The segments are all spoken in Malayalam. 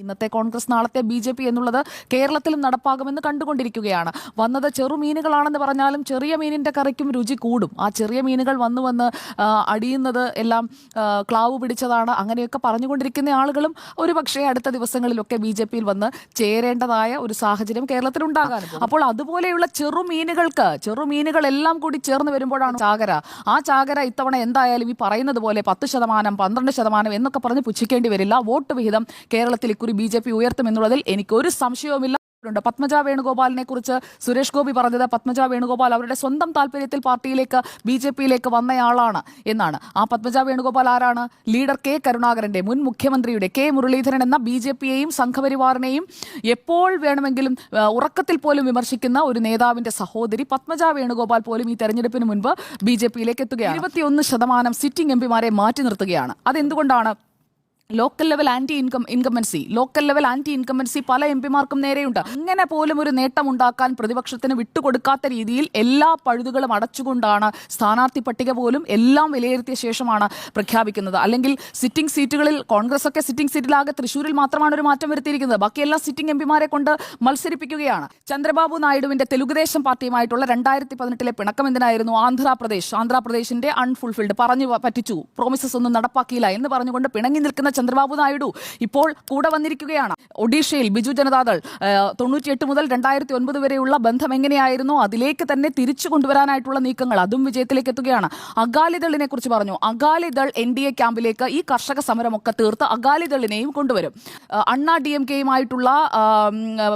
ഇന്നത്തെ കോൺഗ്രസ് നാളത്തെ ബി ജെ പി എന്നുള്ളത് കേരളത്തിലും നടപ്പാകുമെന്ന് കണ്ടുകൊണ്ടിരിക്കുകയാണ്. വന്നത് ചെറുമീനുകളാണെന്ന് പറഞ്ഞാലും ചെറിയ മീനിന്റെ കറിക്കും രുചി കൂടും. ആ ചെറിയ മീനുകൾ വന്നു വന്ന് അടിയുന്നത് എല്ലാം ക്ലാവ് പിടിച്ചതാണ്. അങ്ങനെയൊക്കെ പറഞ്ഞുകൊണ്ടിരിക്കുന്ന ആളുകളും ഒരു പക്ഷേ അടുത്ത ദിവസങ്ങളിലൊക്കെ ബി ജെ പിയിൽ വന്ന് ചേരേണ്ടതായ ഒരു സാഹചര്യം കേരളത്തിൽ ഉണ്ടാകാൻ അപ്പോൾ അതുപോലെയുള്ള ചെറുമീനുകൾക്ക് ചെറുമീനുകളെല്ലാം കൂടി ചേർന്ന് വരുമ്പോഴാണ് ചാകര. ആ ചാകര ഇത്തവണ എന്തായാലും ഈ പറയുന്നത് പോലെ പത്ത് ശതമാനം പന്ത്രണ്ട് ശതമാനം എന്നൊക്കെ പറഞ്ഞ് പുച്ഛിക്കേണ്ടി വരില്ല. വോട്ട് വിഹിതം കേരളത്തിൽ ഇക്കുറി ബി ജെ പി ഉയർത്തുമെന്നുള്ളതിൽ എനിക്കൊരു സംശയവുമില്ല. പത്മജ വേണുഗോപാലിനെ കുറിച്ച് സുരേഷ് ഗോപി പറഞ്ഞത് പത്മജ വേണുഗോപാൽ അവരുടെ സ്വന്തം താല്പര്യത്തിൽ പാർട്ടിയിലേക്ക് ബി ജെ പിയിലേക്ക് വന്നയാളാണ് എന്നാണ്. ആ പത്മജ വേണുഗോപാൽ ആരാണ്? ലീഡർ കെ കരുണാകരന്റെ മുൻ മുഖ്യമന്ത്രിയുടെ കെ മുരളീധരൻ എന്ന ബി ജെ പിയെയും സംഘപരിവാറിനെയും എപ്പോൾ വേണമെങ്കിലും ഉറക്കത്തിൽ പോലും വിമർശിക്കുന്ന ഒരു നേതാവിന്റെ സഹോദരി പത്മജ വേണുഗോപാൽ പോലും ഈ തെരഞ്ഞെടുപ്പിന് മുൻപ് ബി ജെ പിയിലേക്ക് എത്തുകയാണ്. ഇരുപത്തിയൊന്ന് ശതമാനം സിറ്റിംഗ് എം പിമാരെ മാറ്റി നിർത്തുകയാണ്. അതെന്തുകൊണ്ടാണ്? Local level anti income incumbency local level anti incumbency പല എം പിമാർക്കും നേരെയുണ്ട്. അങ്ങനെ പോലും ഒരു നേട്ടം ഉണ്ടാക്കാൻ പ്രതിപക്ഷത്തിന് വിട്ടുകൊടുക്കാത്ത രീതിയിൽ എല്ലാ പഴുതുകളും അടച്ചുകൊണ്ടാണ് സ്ഥാനാർത്ഥി പട്ടിക പോലും എല്ലാം വിലയിരുത്തിയ ശേഷമാണ് പ്രഖ്യാപിക്കുന്നത്. അല്ലെങ്കിൽ സിറ്റിംഗ് സീറ്റുകളിൽ കോൺഗ്രസ് ഒക്കെ സിറ്റിംഗ് സീറ്റിലാകെ തൃശ്ശൂരിൽ മാത്രമാണ് ഒരു മാറ്റം വരുത്തിയിരിക്കുന്നത്. ബാക്കി എല്ലാ സിറ്റിംഗ് എം പിമാരെ കൊണ്ട് മത്സരിപ്പിക്കുകയാണ്. ചന്ദ്രബാബു നായിഡുവിന്റെ തെലുഗുദേശം പാർട്ടിയുമായിട്ടുള്ള രണ്ടായിരത്തി പതിനെട്ടിലെ പിണക്കം എന്തിനായിരുന്നു? ആന്ധ്രാപ്രദേശ്. ആന്ധ്രാപ്രദേശിന്റെ അൺഫുൾഫിൽഡ് പറഞ്ഞു പറ്റിച്ചു. പ്രോമിസസ് ഒന്നും നടപ്പാക്കിയില്ല എന്ന് പറഞ്ഞുകൊണ്ട് പിണങ്ങി നിൽക്കുന്ന ചന്ദ്രബാബു നായിഡു ഇപ്പോൾ കൂടെ വന്നിരിക്കുകയാണ്. ഒഡീഷയിൽ ബിജു ജനതാദൾ തൊണ്ണൂറ്റിയെട്ട് മുതൽ രണ്ടായിരത്തി ഒൻപത് വരെയുള്ള ബന്ധം എങ്ങനെയായിരുന്നു? അതിലേക്ക് തന്നെ തിരിച്ചു കൊണ്ടുവരാനായിട്ടുള്ള നീക്കങ്ങൾ അതും വിജയത്തിലേക്ക് എത്തുകയാണ്. അകാലിദളിനെ കുറിച്ച് പറഞ്ഞു. അകാലിദൾ എൻ ഡി എ ക്യാമ്പിലേക്ക് ഈ കർഷക സമരമൊക്കെ തീർത്ത് അകാലിദളിനെയും കൊണ്ടുവരും. അണ്ണാ ഡി എം കെയുമായിട്ടുള്ള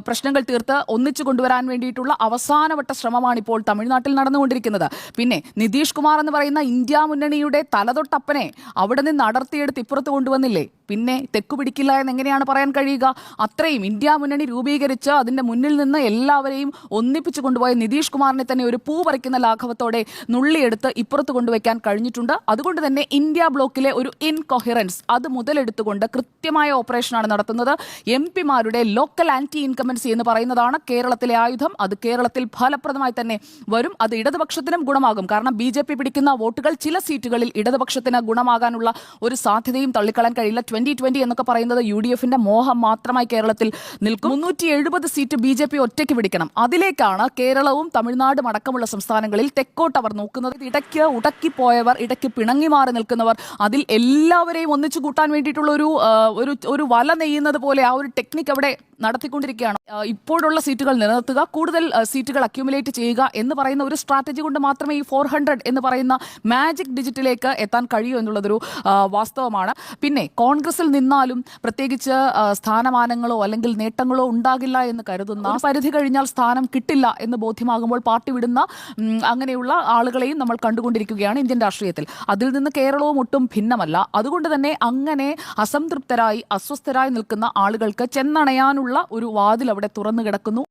പ്രശ്നങ്ങൾ തീർത്ത് ഒന്നിച്ചു കൊണ്ടുവരാൻ വേണ്ടിയിട്ടുള്ള അവസാനവട്ട ശ്രമമാണ് ഇപ്പോൾ തമിഴ്നാട്ടിൽ നടന്നുകൊണ്ടിരിക്കുന്നത്. പിന്നെ നിതീഷ് കുമാർ എന്ന് പറയുന്ന ഇന്ത്യ മുന്നണിയുടെ തലതൊട്ടപ്പനെ അവിടെ നിന്ന് അടർത്തിയെടുത്ത് ഇപ്പുറത്ത് കൊണ്ടുവന്നില്ലേ? പിന്നെ തെക്കു പിടിക്കില്ല എന്ന് എങ്ങനെയാണ് പറയാൻ കഴിയുക? അത്രയും ഇന്ത്യ മുന്നണി രൂപീകരിച്ച് അതിന്റെ മുന്നിൽ നിന്ന് എല്ലാവരെയും ഒന്നിപ്പിച്ചു കൊണ്ടുപോയ നിതീഷ് കുമാറിനെ തന്നെ ഒരു പൂ പറിക്കുന്ന ലാഘവത്തോടെ നുള്ളിയെടുത്ത് ഇപ്പുറത്ത് കൊണ്ടുവയ്ക്കാൻ കഴിഞ്ഞിട്ടുണ്ട്. അതുകൊണ്ട് തന്നെ ഇന്ത്യ ബ്ലോക്കിലെ ഒരു ഇൻകൊഹിറൻസ് അത് മുതലെടുത്തുകൊണ്ട് കൃത്യമായ ഓപ്പറേഷനാണ് നടത്തുന്നത്. എം പിമാരുടെ ലോക്കൽ ആന്റി ഇൻകമൻസി എന്ന് പറയുന്നതാണ് കേരളത്തിലെ ആയുധം. അത് കേരളത്തിൽ ഫലപ്രദമായി തന്നെ വരും. അത് ഇടതുപക്ഷത്തിനും ഗുണമാകും. കാരണം ബി പിടിക്കുന്ന വോട്ടുകൾ ചില സീറ്റുകളിൽ ഇടതുപക്ഷത്തിന് ഗുണമാകാനുള്ള ഒരു സാധ്യതയും തള്ളിക്കളയാൻ കഴിയില്ല. ട്വന്റി ട്വന്റി എന്നൊക്കെ പറയുന്നത് യു ഡി എഫിന്റെ മോഹം മാത്രമായി കേരളത്തിൽ നിൽക്കും. മുന്നൂറ്റി എഴുപത് സീറ്റ് ബി ജെ പി ഒറ്റയ്ക്ക് പിടിക്കണം. അതിലേക്കാണ് കേരളവും തമിഴ്നാടും അടക്കമുള്ള സംസ്ഥാനങ്ങളിൽ തെക്കോട്ട് അവർ നോക്കുന്നത്. ഇടയ്ക്ക് ഉടക്കി പോയവർ ഇടയ്ക്ക് പിണങ്ങി മാറി നിൽക്കുന്നവർ അതിൽ എല്ലാവരെയും ഒന്നിച്ചു കൂട്ടാൻ വേണ്ടിയിട്ടുള്ള ഒരു ഒരു ഒരു വല നെയ്യുന്നത് പോലെ ആ ഒരു ടെക്നിക്ക് അവിടെ നടത്തിക്കൊണ്ടിരിക്കുകയാണ്. ഇപ്പോഴുള്ള സീറ്റുകൾ നിലനിർത്തുക കൂടുതൽ സീറ്റുകൾ അക്യുമുലേറ്റ് ചെയ്യുക എന്ന് പറയുന്ന ഒരു സ്ട്രാറ്റജി കൊണ്ട് മാത്രമേ ഈ ഫോർ ഹൺഡ്രഡ് എന്ന് പറയുന്ന മാജിക് ഡിജിറ്റിലേക്ക് എത്താൻ കഴിയൂ എന്നുള്ളതൊരു വാസ്തവമാണ്. പിന്നെ കോൺഗ്രസിൽ നിന്നാലും പ്രത്യേകിച്ച് സ്ഥാനമാനങ്ങളോ അല്ലെങ്കിൽ നേട്ടങ്ങളോ ഉണ്ടാകില്ല എന്ന് കരുതുന്ന പരിധി കഴിഞ്ഞാൽ സ്ഥാനം കിട്ടില്ല എന്ന് ബോധ്യമാകുമ്പോൾ പാർട്ടി വിടുന്ന അങ്ങനെയുള്ള ആളുകളെയും നമ്മൾ കണ്ടുകൊണ്ടിരിക്കുകയാണ് ഇന്ത്യൻ രാഷ്ട്രീയത്തിൽ. അതിൽ നിന്ന് കേരളവും ഒട്ടും ഭിന്നമല്ല. അതുകൊണ്ട് തന്നെ അങ്ങനെ അസംതൃപ്തരായി അസ്വസ്ഥരായി നിൽക്കുന്ന ആളുകൾക്ക് ചെന്നണയാനുള്ള ഒരു വാതിൽ അവിടെ തുറന്നു കിടക്കുന്നു.